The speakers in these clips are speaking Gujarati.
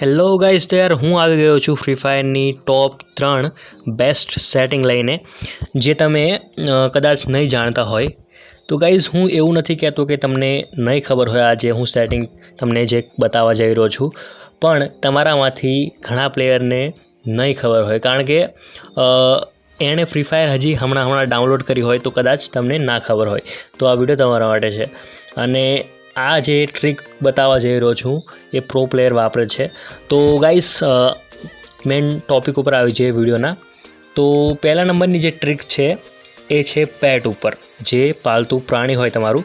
હેલો ગાઈઝ તો યાર હું આવી ગયો છું ફ્રી ફાયરની ટોપ ત્રણ બેસ્ટ સેટિંગ લઈને, જે તમે કદાચ નહીં જાણતા હોય. તો ગાઈઝ હું એવું નથી કહેતો કે તમને નહીં ખબર હોય આજે હું સેટિંગ તમને જે બતાવવા જઈ રહ્યો છું, પણ તમારામાંથી ઘણા પ્લેયરને નહીં ખબર હોય. કારણ કે એણે ફ્રી ફાયર હજી હમણાં હમણાં ડાઉનલોડ કરી હોય તો કદાચ તમને ના ખબર હોય. તો આ વીડિયો તમારા માટે છે. અને આ જે ટ્રીક બતાવવા જઈ રહ્યો છું, એ પ્રો પ્લેયર વાપરે છે. તો ગાઈસ મેઇન ટોપિક ઉપર આવી જઈએ વિડીયોના. તો પહેલા નંબરની જે ટ્રીક છે, એ છે પેટ ઉપર, જે પાલતુ પ્રાણી હોય તમારું.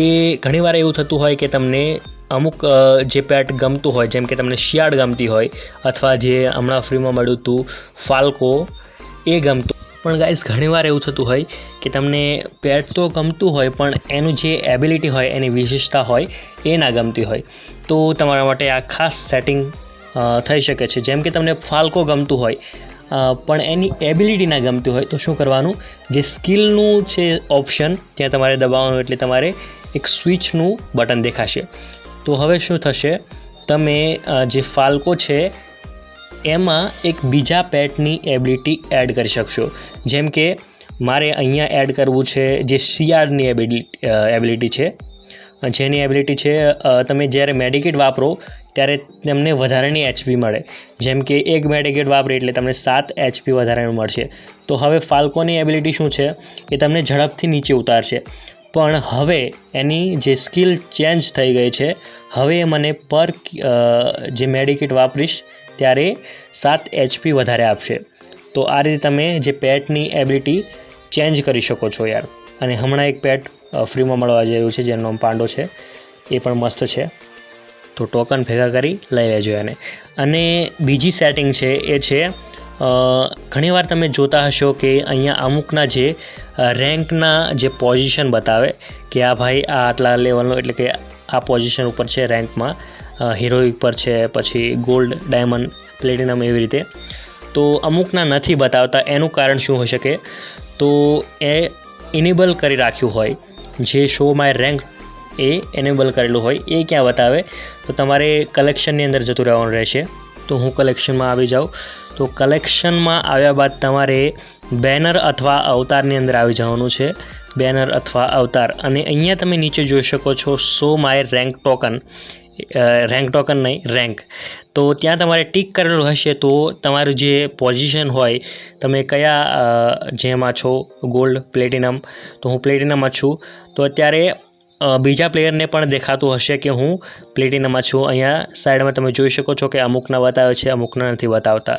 એ ઘણીવાર એવું થતું હોય કે તમને અમુક જે પેટ ગમતું હોય, જેમ કે તમને શિયાળ ગમતી હોય, અથવા જે હમણાં ફ્રીમાં મળ્યું હતું ફાલ્કો, એ ગમતું પણ ગાઈસ ઘણીવાર એવું થતું હોય કે તમને પેટ તો ગમતું હોય, પણ એનું જે એબિલિટી હોય, એની વિશેષતા હોય, એ ના ગમતી હોય. તો તમારા માટે આ ખાસ સેટિંગ થઈ શકે છે. જેમ કે તમને ફાલ્કો ગમતું હોય પણ એની એબિલિટી ના ગમતી હોય, તો શું કરવાનું? જે સ્કિલનું છે ઓપ્શન ત્યાં તમારે દબાવવાનું એટલે તમારે એક સ્વિચનું બટન દેખાશે. તો હવે શું થશે? તમે જે ફાલ્કો છે એમાં એક બીજા પેટની એબિલિટી એડ કરી શકશો. જેમ કે, મારે અહીંયા એડ કરવું છે જે શિયાળની એબિલિટી છે. જેની એબિલિટી છે તમે જ્યારે મેડિકેટ વાપરો, ત્યારે તમને વધારાની એચપી મળે. જેમ કે, એક મેડિકેટ વાપરે એટલે તમને સાત એચપી વધારાનું મળશે. તો હવે ફાલ્કોની એબિલિટી શું છે? એ તમને ઝડપથી નીચે ઉતારશે. પણ હવે એની જે સ્કિલ ચેન્જ થઈ ગઈ છે, હવે એ મને પર જે મેડિકેટ વાપરીશ ત્યારે સાત એચપી વધારે આપશે. તો આ રીતે તમે જે પેટની એબિલિટી ચેન્જ કરી શકો છો યાર. અને હમણાં એક પેટ ફ્રીમાં મળવા જઈ રહ્યું છે, જેનું નામ પાંડો છે. એ પણ મસ્ત છે. તો ટોકન ભેગા કરી લઈ લેજો એને. અને બીજી સેટિંગ છે, એ છે ઘણીવાર તમે જોતા હશો કે અહીંયા અમુકના જે રેન્કના જે પોઝિશન બતાવે કે આ ભાઈ આ આટલા લેવલનો એટલે કે આ પોઝિશન ઉપર છે રેન્કમાં હિરોઇક પર છે, પછી ગોલ્ડ ડાયમંડ પ્લેટિનમ એવી રીતે. તો અમુકના નથી બતાવતા, એનું કારણ શું હોઈ શકે? તો એ ઇનેબલ કરી રાખ્યું હોય, જે શો માય રેન્ક એ એનેબલ કરેલું હોય, એ ક્યાં બતાવે? તો તમારે કલેક્શનની અંદર જતું રહેવાનું રહેશે. તો હું કલેક્શનમાં આવી જાઉં. તો કલેક્શનમાં આવ્યા બાદ તમારે બેનર અથવા અવતારની અંદર આવી જવાનું છે. બેનર અથવા અવતાર. અને અહીંયા તમે નીચે જોઈ શકો છો so my rank token rank token નહીં રેન્ક તો ત્યાં તમારે ટીક કરેલું હશે તો તમારું જે પોઝિશન હોય, તમે કયા જેમાં છો? ગોલ્ડ પ્લેટિનમ તો હું પ્લેટિનમમાં છું. તો અત્યારે બીજા પ્લેયરને પણ દેખાતું હશે કે હું પ્લેટિનમમાં છું. અહીંયા સાઈડમાં તમે જોઈ શકો છો કે અમુકના બતાવે છે, અમુકના નથી બતાવતા.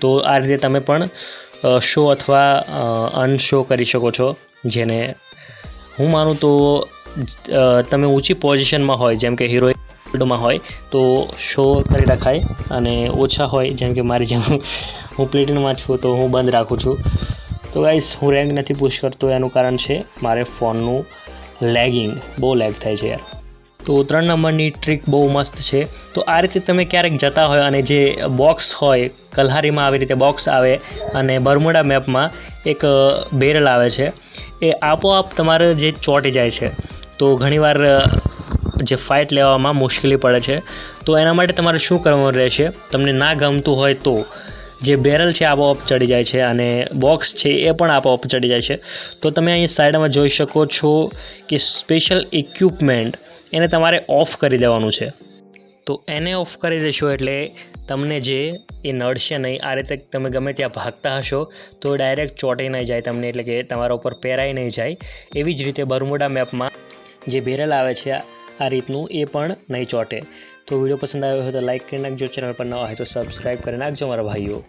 તો આ રીતે તમે પણ શો અથવા અનશો કરી શકો છો. જેને હું માનું તો તમે ઊંચી પોઝિશનમાં હોય, જેમ કે હીરો માં હોય તો શો કરી રખાય અને ઓછા હોય, જેમ કે મારી જેમ. હું પ્લેટિનમાં છું તો હું બંધ રાખું છું. તો ગાઈસ હું રેન્ક નથી પુશ કરતો, એનું કારણ છે મારે ફોનનું લેગિંગ બહુ લેગ થાય છે યાર. તો ત્રણ નંબરની ટ્રીક બહુ મસ્ત છે. તો આ રીતે તમે ક્યારેક જતા હોય અને જે બોક્સ હોય, કલહારીમાં આવી રીતે બોક્સ આવે અને બરમુડા મેપમાં એક બેરલ આવે છે, એ આપોઆપ તમારે જે ચોંટી જાય છે. તો ઘણીવાર જે ફાઇટ લેવામાં મુશ્કેલી પડે છે, તો એના માટે તમારે શું કરવાનું રહેશે? તમને ના ગમતું હોય તો જે બેરલ છે આપોઆપ ચડી જાય છે અને બોક્સ છે, એ પણ આપોઆપ ચડી જાય છે. તો તમે અહીં સાઈડમાં જોઈ શકો છો કે સ્પેશિયલ ઇક્વિપમેન્ટ એને તમારે ઓફ કરી દેવાનું છે. તો એને ઓફ કરી દેશો એટલે તમને જે એ નડશે નહીં, આ રીતે તમે ગમે ત્યાં ભાગતા હશો, તો ડાયરેક્ટ ચોંટી નહીં જાય તમને, એટલે કે તમારા ઉપર પહેરાઈ નહીં જાય. એવી જ રીતે બરમુડા મેપમાં જે બેરલ આવે છે આ રીતનું એ પણ નહીં ચોંટે. તો વીડિયો પસંદ આવ્યો હોય તો લાઇક કરી નાખજો, ચેનલ પર ન હોય તો સબસ્ક્રાઈબ કરી નાખજો મારા ભાઈઓ.